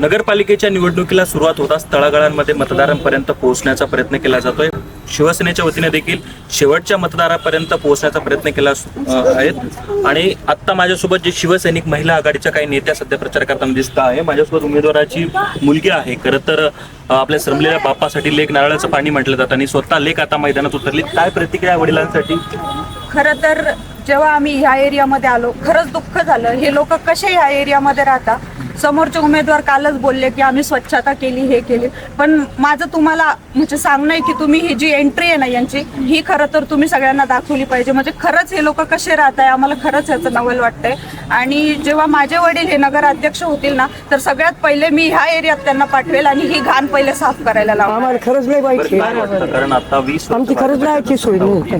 नगरपालिकेच्या निवडणुकीला सुरुवात होताच तळागाळांमध्ये मतदारांपर्यंत पोहोचण्याचा प्रयत्न केला जातोय. शिवसेनेच्या वतीने देखील शेवटच्या मतदारापर्यंत पोहोचण्याचा प्रयत्न केला आहेत. आणि आत्ता माझ्यासोबत जे शिवसैनिक महिला आघाडीच्या काही नेत्या सध्या प्रचार करताना दिसत आहे. माझ्यासोबत उमेदवाराची मुलगी आहे. खरं तर आपल्या श्रमलेल्या बापासाठी लेख नारळाचं पाणी म्हटलं जातं आणि स्वतः लेख आता मैदानात उतरली. काय प्रतिक्रिया वडिलांसाठी? खरं तर जेव्हा आम्ही ह्या एरियामध्ये आलो खरंच दुःख झालं. हे लोक कसे ह्या एरियामध्ये राहतात समोरचे उमेदवार कालच बोलले की आम्ही स्वच्छता केली हे केली. पण माझं तुम्हाला म्हणजे सांगणं आहे की तुम्ही ही जी एंट्री आहे ना यांची ही खरं तर तुम्ही सगळ्यांना दाखवली पाहिजे. म्हणजे खरंच हे लोक कसे राहत आहे आम्हाला खरंच याचं नवल वाटतंय. आणि जेव्हा माझे वडील हे नगर अध्यक्ष होतील ना तर सगळ्यात पहिले मी ह्या एरियात त्यांना पाठवेल आणि ही घाण पहिले साफ करायला आम्हाला खरंच नाही आमची खरंच सोय नाही. हा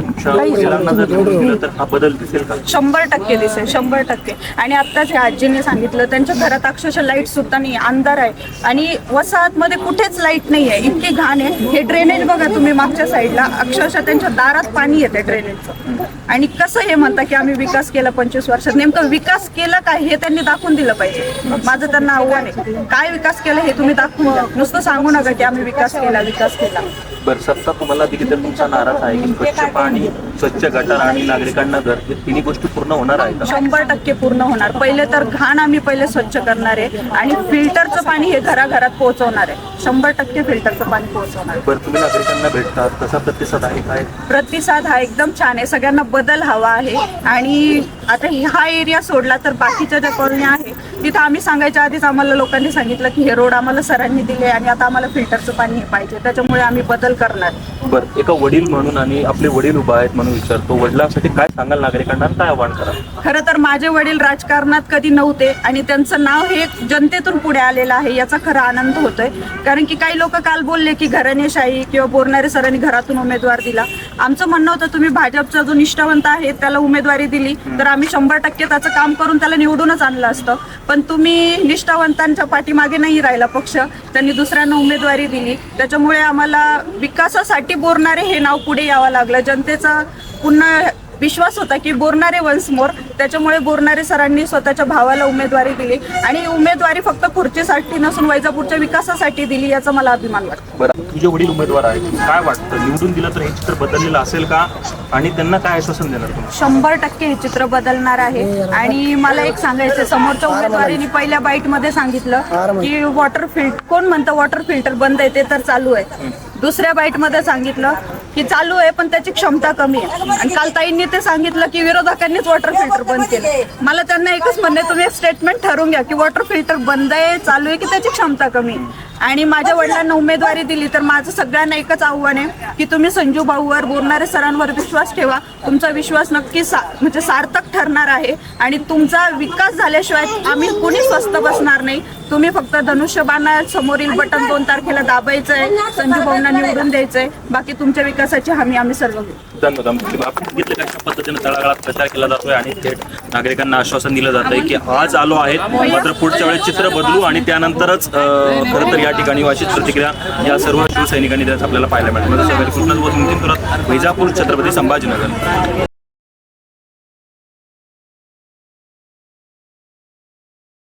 का? शंभर टक्के दिसेल शंभर टक्के. आणि आत्ताच ह्या आजीने सांगितलं त्यांच्या घरात अक्षरशः लाइट सुद्धा नाही अंधार आहे. आणि वसाहतमध्ये कुठेच लाइट नाही आहे इतकी घाण आहे. हे ड्रेनेज बघा तुम्ही मागच्या साईडला अक्षरशः त्यांच्या दारात पाणी येते ड्रेनेजचं आणि कसं हे म्हणता की आम्ही विकास केला पंचवीस वर्षात? नेमकं विकास केला काय हे त्यांनी दाखवून दिलं पाहिजे. माझं त्यांना आव्हान आहे. काय विकास केला हे तुम्ही दाखवून नुसतं सांगू नका की आम्ही विकास केला विकास केला. बरं सत्ता तुम्हाला दिली तर तुमचा नाराज आहे की स्वच्छ पाणी स्वच्छ गटार आणि नागरिकांना घर तिन्ही गोष्टी पूर्ण होणार शंभर टक्के पूर्ण होणार. पहिले तर घाण आम्ही पहिले स्वच्छ करणार आहे. आणि फिल्टरचं पाणी हे घराघरात पोहोचवणार आहे. शंभर टक्के फिल्टरचं पाणी पोहोचवणार आहे. बरं तुम्ही नागरिकांना भेटतात. कसा प्रतिसाद आहे काय? प्रतिसाद हा एकदम छान आहे. सगळ्यांना बदल हवा आहे. आणि आता हा एरिया सोडला तर बाकीच्या ज्या कॉलन्या आहे तिथं आम्ही सांगायच्या आधीच आम्हाला लोकांनी सांगितलं की हे रोड आम्हाला सरांनी दिले आणि आता आम्हाला फिल्टरचं पाणी हे पाहिजे. त्याच्यामुळे आम्ही बदल करणार बरं एका वडील म्हणून आणि आपले वडील उभा आहेत म्हणून विचारतो. वडिलांसाठी काय सांगाल नागरिकांना? आणि काय आव्हान करा खरं तर माझे वडील राजकारणात कधी नव्हते आणि त्यांचं नाव हे जनतेतून पुढे आलेला आहे याचा खरा आनंद होतोय. कारण की काही लोक काल बोलले की घराणेशाही किंवा बोरणारे सरांनी घरातून उमेदवार दिला. आमचं म्हणणं होतं तुम्ही भाजपचा जो निष्ठावंत आहे त्याला उमेदवारी दिली. तर आम्ही शंभर टक्के त्याचं काम करून त्याला निवडूनच आणलं असतं. पण तुम्ही निष्ठावंतांच्या पाठीमागे नाही राहिला पक्ष. त्यांनी दुसऱ्यांना उमेदवारी दिली. त्याच्यामुळे आम्हाला विकासासाठी बोरणारे हे नाव पुढे यावं लागलं. जनतेचा पुन्हा विश्वास होता की बोरणारे वन्स मोर त्याच्यामुळे बोरणारे सरांनी स्वतःच्या भावाला उमेदवारी दिली. आणि उमेदवारी फक्त खुर्चीसाठी नसून वैजापूरच्या विकासासाठी दिली याचा मला अभिमान वाटतो. बरं तुझे वडील उमेदवार आहेत. काय वाटतं? निवडून दिलं तर हे चित्र बदललेलं असेल का? आणि त्यांना काय आश्वासन देणार तुम्ही? शंभर टक्के हे चित्र बदलणार आहे. आणि मला एक सांगायचं समोरच्या उमेदवारीने पहिल्या बाईटमध्ये सांगितलं की वॉटर फिल्टर कोण म्हणतं वॉटर फिल्टर बंद आहे ते तर चालू आहे. दुसऱ्या बाईटमध्ये सांगितलं की चालू आहे पण त्याची क्षमता कमी आहे. आणि काल ताईंनी ते सांगितलं की विरोधकांनीच वॉटर फिल्टर बंद केलं. मला त्यांना एकच म्हणणे तुम्ही एक स्टेटमेंट ठरवून घ्या की वॉटर फिल्टर बंद आहे चालू आहे की त्याची क्षमता कमी आहे? आणि माझ्या वडिलांना उमेदवारी दिली तर माझं सगळ्यांना एकच आव्हान आहे की तुम्ही संजू भाऊवर बोलणारे सरांवर विश्वास ठेवा. तुमचा विश्वास नक्की सा म्हणजे सार्थक ठरणार आहे आणि तुमचा विकास झाल्याशिवाय आम्ही कुणी स्वस्त बसणार नाही. तुम्ही फक्त धनुष्यबाणा समोरील बटन दोन तारखेला दाबायचं आहे संजू भाऊंना निवडून द्यायचंय. बाकी तुमच्या विकासाची हमी आम्ही सर्व घेऊ. धन्यवाद. आपण बघितलं कशा पद्धतीने तळागाळात प्रचार केला जातोय आणि थेट नागरिकांना आश्वासन दिलं जात आहे की आज आलो आहेत मात्र पुढच्या वेळेस चित्र बदलू आणि त्यानंतरच अं, खरं तर या ठिकाणी अशीच प्रतिक्रिया या सर्व शिवसैनिकांनी त्यात आपल्याला पाहायला मिळते माझं सहकारी कृष्णाज नितीन वैजापूर छत्रपती संभाजीनगर.